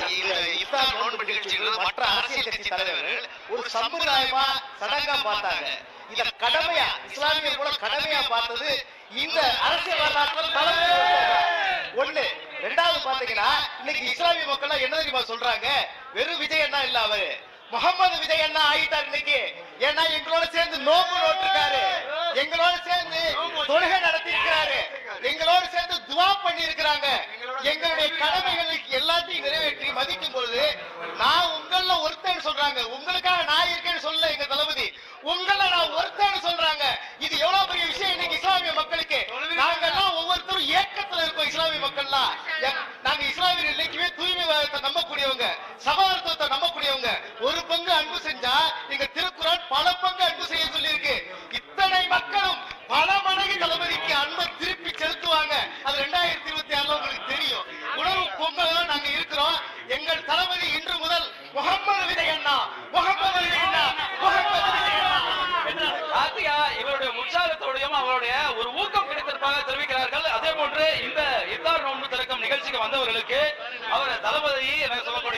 நோன்பு நிகழ்ச்சிகள் மற்ற அரசியல் கட்சி தலைவர்கள் ஒரு சம்பிரதாயமா சடங்கா பார்த்தாங்க. இத கடமையா இஸ்லாமிய கூட கடமையா பார்த்தது இந்த அரசியல் வரலாற்றுல தலைமை ஒண்ணு ரெண்டாவது பாத்தீங்கன்னா இன்னைக்கு இஸ்லாமிய மக்கள் என்ன தெரியுமா சொல்றாங்க? வெறும் விஜய் அண்ணா இல்ல அவரு. முகமது விஜய் அண்ணா ஆயிட்டார் இன்னைக்கு. ஏன்னா எங்களோட சேர்ந்து நோம்பு நோட்டிருக்காரு. எங்களோட சேர்ந்து தொழுகை நடத்தி இருக்கிறாரு எங்களோட சேர்ந்து துவா பண்ணி இருக்கிறாங்க எங்களுடைய கடமைகளுக்கு எல்லாத்தையும் நிறைவேற்றி மதிக்கும் பொழுது நான் உங்கள ஒருத்தன் சொல்றாங்க. உங்களுக்காக நான் இருக்கேன்னு சொல்லல எங்க தளபதி. உங்கள நான் ஒருத்தன் சொல்றாங்க. இது எவ்வளவு பெரிய விஷயம் இன்னைக்கு இஸ்லாமிய மக்களுக்கு? நாங்கெல்லாம் ஒவ்வொருத்தரும் ஏக்கத்துல இருக்கோம் இஸ்லாமிய மக்கள்லாம் நாங்க இஸ்லாமியர் இன்னைக்குமே தூய்மைவாதத்தை நம்பக்கூடியவங்க சகோதரத்துவத்தை நம்பக்கூடியவங்க. ஒரு பங்கு அன்பு செஞ்சா எங்க திருக்குறள் பல பங்கு அன்பு செய்ய சொல்லியிருக்கு. இத்தனை மக்களும் பல மடங்கு தளபதிக்கு அன்பை திருப்பி செலுத்துவாங்க. அது ரெண்டாயிரத்தி இருபத்தி ஆறுல உங்களுக்கு தெரியும். உணவு பொங்கல் நாங்க இருக்கிறோம். எங்கள் தளபதி இன்று முதல் முகமது விதையண்ணா அண்ணா முகமது விஜய் அண்ணா முகமது விஜய் கார்த்திகா இவருடைய உற்சாகத்தோடையும் அவருடைய ஒரு ஊக்கம் கிடைத்திருப்பாக தெரிவிக்கிறார்கள். அதே போன்று இந்த இத்தார் நோன்பு திறக்கும் நிகழ்ச்சிக்கு வந்தவர்களுக்கு அவர் தளபதி என சொல்லக்கூடிய